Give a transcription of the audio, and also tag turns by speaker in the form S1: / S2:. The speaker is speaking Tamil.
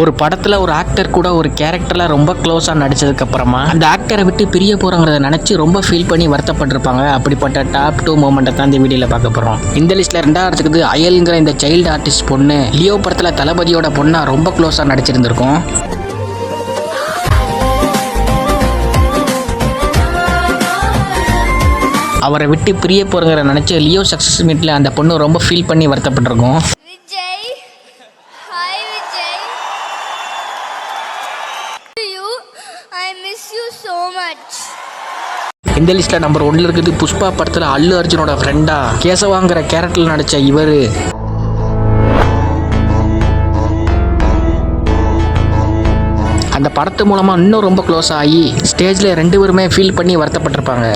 S1: ஒரு படத்தில் ஒரு ஆக்டர் கூட ஒரு கேரக்டரில் ரொம்ப க்ளோஸாக நடித்ததுக்கப்புறமா அந்த ஆக்டரை விட்டு பிரிய போகிறோங்கிறத நினச்சி ரொம்ப ஃபீல் பண்ணி வருத்தப்பட்டிருப்பாங்க. அப்படிப்பட்ட டாப் டூ மூமெண்ட்டை தான் இந்த வீடியோவில் பார்க்க போகிறோம் இந்த லிஸ்ட்டில் ரெண்டாவது அயல்ங்கிற இந்த சைல்டு ஆர்டிஸ்ட் பொண்ணு லியோ படத்தில் தளபதியோட பொண்ணாக ரொம்ப க்ளோஸாக நடிச்சிருந்திருக்கும். அவரை விட்டு பிரிய போகிறங்கிற நினச்சி லியோ சக்ஸஸ் மீட்டில் அந்த பொண்ணு ரொம்ப ஃபீல் பண்ணி வருத்தப்பட்டிருக்கும்.
S2: So much.
S1: இந்த லிஸ்ட்டில் நம்பர் ஒன்ல இருக்குது புஷ்பா படத்தில் அல்லு அர்ஜுனோட ஃப்ரெண்டா கேசவாங்கிற கேரக்டரில் நடிச்ச இவர். அந்த படத்து மூலமாக இன்னும் ரொம்ப க்ளோஸ் ஆகி ஸ்டேஜில் ரெண்டு பேருமே ஃபீல் பண்ணி வருத்தப்பட்டிருப்பாங்க.